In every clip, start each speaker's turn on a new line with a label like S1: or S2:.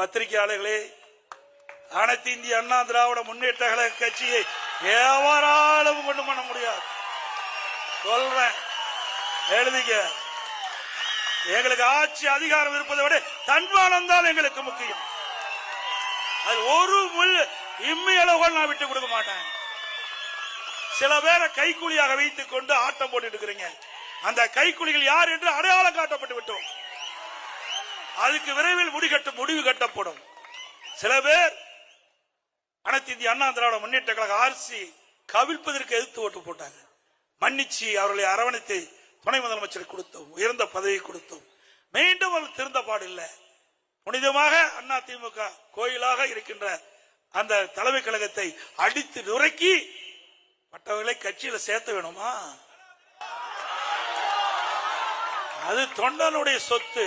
S1: பத்திரிகையாளர்களே அனைத்து இந்திய அண்ணா திராவிட முன்னேற்ற கழக கட்சியை எவராலும் கொண்டு பண்ண முடியாது. சொல்றேன் எழுதிக்க. எங்களுக்கு ஆட்சி அதிகாரம் இருப்பதை விட தன்மானம் தான் எங்களுக்கு முக்கியம். அது ஒரு முள் இம்மி நான் விட்டு கொடுக்க மாட்டேன். சில பேரை கைக்கூலியாக வைத்துக் கொண்டு ஆட்டம் போட்டு இருக்கிறீங்க. அந்த கைக்கூலிகள் யார் என்று அடையாளம் காட்டப்பட்டு விட்டோம். அதுக்கு விரைவில் முடிகட்ட முடிவு கட்டப்படும். சில பேர் அனைத்து இந்திய அண்ணா திராவிட முன்னேற்ற கழக ஆர்சி கவிழ்ப்பதற்கு எதிர்த்து ஓட்டு போட்டாங்க. மன்னிச்சு அவர்களை அரவணைத்து துணை முதலமைச்சர் கொடுத்தோம். உயர்ந்த பதவி கொடுத்தோம். மீண்டும் அவர் திருந்த பாடில்லை புனிதமாக அண்ணா திமுக கோயிலாக இருக்கின்ற அந்த தலைமை கழகத்தை அடித்து நுரைக்கி மற்றவர்களை கட்சியில சேர்த்த வேணுமா? அது தொண்டனுடைய சொத்து.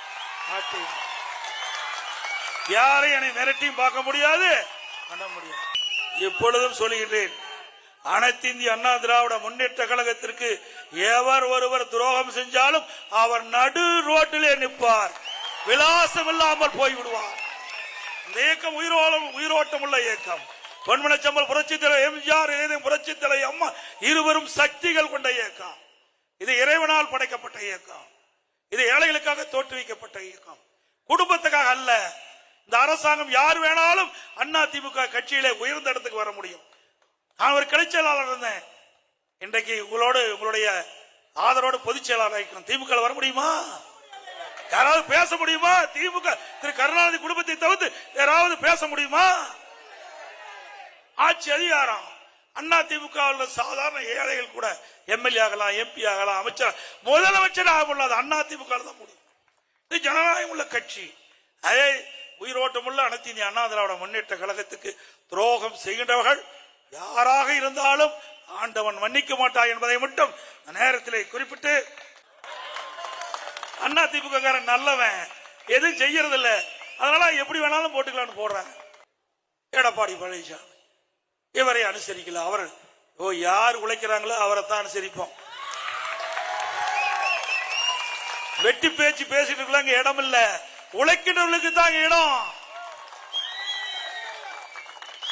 S1: நாட்டு யாரை என்னை மிரட்டியும் பார்க்க முடியாது. பண்ண முடியாது. இப்பொழுதும் சொல்லுகின்றேன் அனைத்து இந்திய அண்ணா திராவிட முன்னேற்ற கழகத்திற்கு எவர் ஒருவர் துரோகம் செஞ்சாலும் அவர் நடு ரோட்டிலே நிற்பார். விலாசம் இல்லாமல் போய்விடுவார். இந்த இயக்கம் உயிரோலம் உயிரோட்டம் உள்ள இயக்கம் பொன்மனச்சம்பல் புரட்சி தலைவர் எம்ஜிஆர் புரட்சி தலைவர் அம்மா இருவரும் சக்திகள் கொண்ட இயக்கம் இது இறைவனால் படைக்கப்பட்ட இயக்கம் இது ஏழைகளுக்காக தோற்றுவிக்கப்பட்ட இயக்கம். குடும்பத்துக்காக அல்ல. இந்த அரசாங்கம் யார் வேணாலும் அண்ணா திமுக கட்சியிலே உயர்ந்த இடத்துக்கு வர முடியும். நான் ஒரு கிளை செயலாளர் இருந்தேன். இன்றைக்கு உங்களோடு உங்களுடைய ஆதரவோடு பொதுச் செயலாளர் ஆகிக்கிறோம் திமுக வர முடியுமா? யாராவது பேச முடியுமா? திமுக திரு கருணாநிதி குடும்பத்தை தவிர்த்து யாராவது பேச முடியுமா? ஆட்சி அதிகாரம். அண்ணா திமுக உள்ள சாதாரண ஏழைகள் கூட எம்எல்ஏ ஆகலாம் எம்பி ஆகலாம் அமைச்சர் முதலமைச்சர் ஆக முடியாது. அண்ணா திமுக தான் முடியும். இது ஜனநாயகம் உள்ள கட்சி. அதே உயிரோட்டம் உள்ள அனைத்து இந்திய அண்ணா திராவிட முன்னேற்ற கழகத்துக்கு துரோகம் செய்கின்றவர்கள் யாராக இருந்தாலும் ஆண்டவன் மன்னிக்க மாட்டான் என்பதை மட்டும் நேரத்தில் நேரத்திலே குறிப்பிட்டு அண்ணா திமுக காரன் நல்லவன் எதுவும் செய்யறது இல்ல அதனால எப்படி வேணாலும் போட்டுக்கலாம்னு போடுறாங்க எடப்பாடி பழனிசாமி. இவரை அனுசரிக்கல. அவர் ஓ யார் உழைக்கிறாங்களோ அவரை தான் அனுசரிப்போம். வெட்டி பேச்சு பேசிட்டு இருக்கலாம் அங்க இடம் இல்ல. உழைக்கிறவர்களுக்கு தான் இடம்.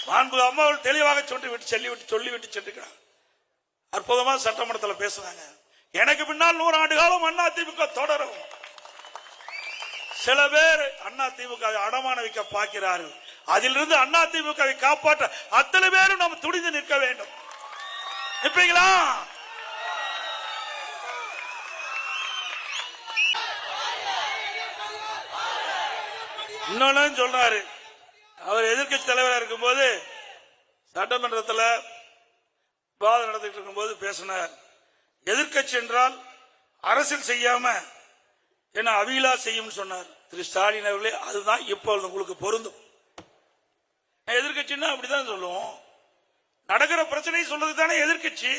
S1: மாண்பு அம்மாவில் தெளிவாக சொல்லி விட்டு சொல்லி விட்டு சொல்லி விட்டு சென்றுக்கிறார் அற்புதமா சட்டமன்றத்தில் பேசுறாங்க. எனக்கு பின்னால் நூறு ஆண்டு காலம் அண்ணா திமுக தொடரும். சில பேர் அண்ணா திமுக அடமான வைக்க பார்க்கிறார்கள். அதிலிருந்து அண்ணா திமுகவை காப்பாற்ற அத்தனை பேரும் நம்ம துணிந்து நிற்க வேண்டும். நிற்பீங்களா? இன்னொன்னு சொல்றாரு. அவர் எதிர்க்கட்சி தலைவராக இருக்கும்போது சட்டமன்றத்தில் விவாதம் நடத்திட்டு இருக்கும்போது பேசினார். எதிர்க்கட்சி என்றால் அரசியல் செய்யாம என்ன அவிலா செய்யும் சொன்னார். திரு ஸ்டாலின் அவர்களே அதுதான் இப்பொழுது உங்களுக்கு பொருந்தும். எதிர்கட்சின்னா அப்படிதான் சொல்லுவோம். நடக்கிற பிரச்சனை சொல்றது தானே எதிர்க்கட்சி.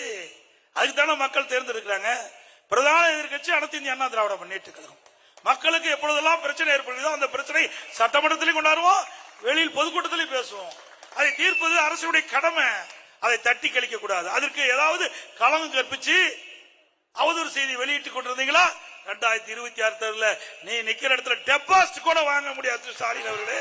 S1: அதுக்கு தானே மக்கள் தேர்ந்தெடுக்கிறாங்க. பிரதான எதிர்க்கட்சி அனைத்து இந்திய அண்ணா திராவிட முன்னேற்ற கழகம். மக்களுக்கு எப்பொழுதெல்லாம் பிரச்சனை ஏற்படுதோ அந்த பிரச்சனை சட்டமன்றத்திலையும் கொண்டாடுவோம் வெளியில் பொதுக்கூட்டத்திலையும் பேசுவோம். அதை தீர்ப்பது அரசுடைய கடமை. அதை தட்டி கழிக்க கூடாது. அதற்கு ஏதாவது களங்கம் கற்பிச்சு அவதூறு செய்தி வெளியிட்டு கொண்டிருந்தீங்களா? ரெண்டாயிரத்தி இருபத்தி ஆறு தேர்தலில் நீ நிக்கிற இடத்துல டெபாசிட் கூட வாங்க முடியாது ஸ்டாலின் அவர்களே.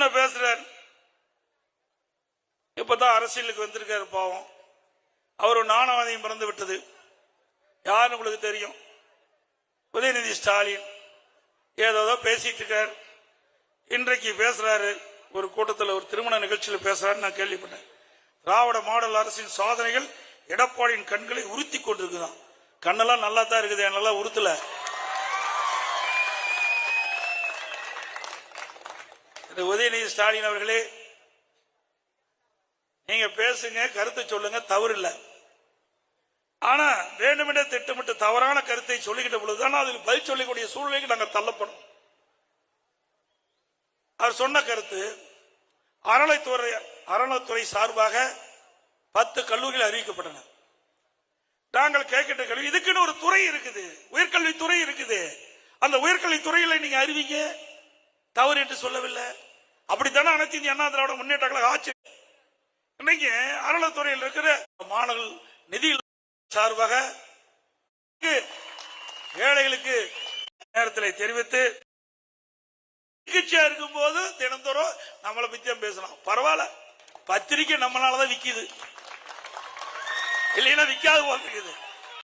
S1: என்ன பேசுறாரு? இப்பதான் அரசியலுக்கு வந்திருக்காரு பாவம். அவர் நாணவாதியம் பிறந்து விட்டது. யாருன்னு உங்களுக்கு தெரியும்? உதயநிதி ஸ்டாலின். ஏதோ பேசிட்டு இருக்கார். இன்றைக்கு பேசுறாரு. ஒரு கூட்டத்தில் ஒரு திருமண நிகழ்ச்சியில் பேசுறாரு நான் கேள்விப்பட்டேன். திராவிட மாடல் அரசின் சாதனைகள் எடப்பாடியின் கண்களை உறுத்தி கொண்டிருக்குதான். கண்ணெல்லாம் நல்லா தான் இருக்குது என்னெல்லாம் உறுத்தலை. இந்த உதயநிதி ஸ்டாலின் அவர்களே நீங்க பேசுங்க கருத்தை சொல்லுங்க தவறு இல்லை. ஆனா வேண்டுமென்றே திட்டமிட்டு தவறான கருத்தை சொல்லிக்கிட்ட பொழுதுதான் அதில் பதில் சொல்லக்கூடிய சூழ்நிலைக்கு நாங்கள் தள்ளப்படும். அவர் சொன்ன கருத்து அறநிலைத்துறை அறநிலைத்துறை சார்பாக பத்து கல்லூரிகள் அறிவிக்கப்பட்டன. நாங்கள் கேட்கின்ற கல்வி இதுக்குன்னு ஒரு துறை இருக்குது உயர்கல்வித்துறை இருக்குது. அந்த உயர்கல்வி துறையில நீங்க அறிவிங்க தவறு என்று சொல்லவில்லை. அப்படித்தானே அனைத்து இந்திய அண்ணா திராவிட முன்னேற்ற கழக ஆட்சி இன்னைக்கு அறநிலைத்துறையில் இருக்கிற மாணவர்கள் நிதியில் சார்பாக ஏழைகளுக்கு நேரத்தில் தெரிவித்து சிகிச்சையா இருக்கும் போது தினந்தோறும் நம்மளை பத்தியும் பேசலாம். பரவாயில்ல. பத்திரிக்கை நம்மளாலதான் விக்குது. இல்லைன்னா விக்காது போட்டுருக்குது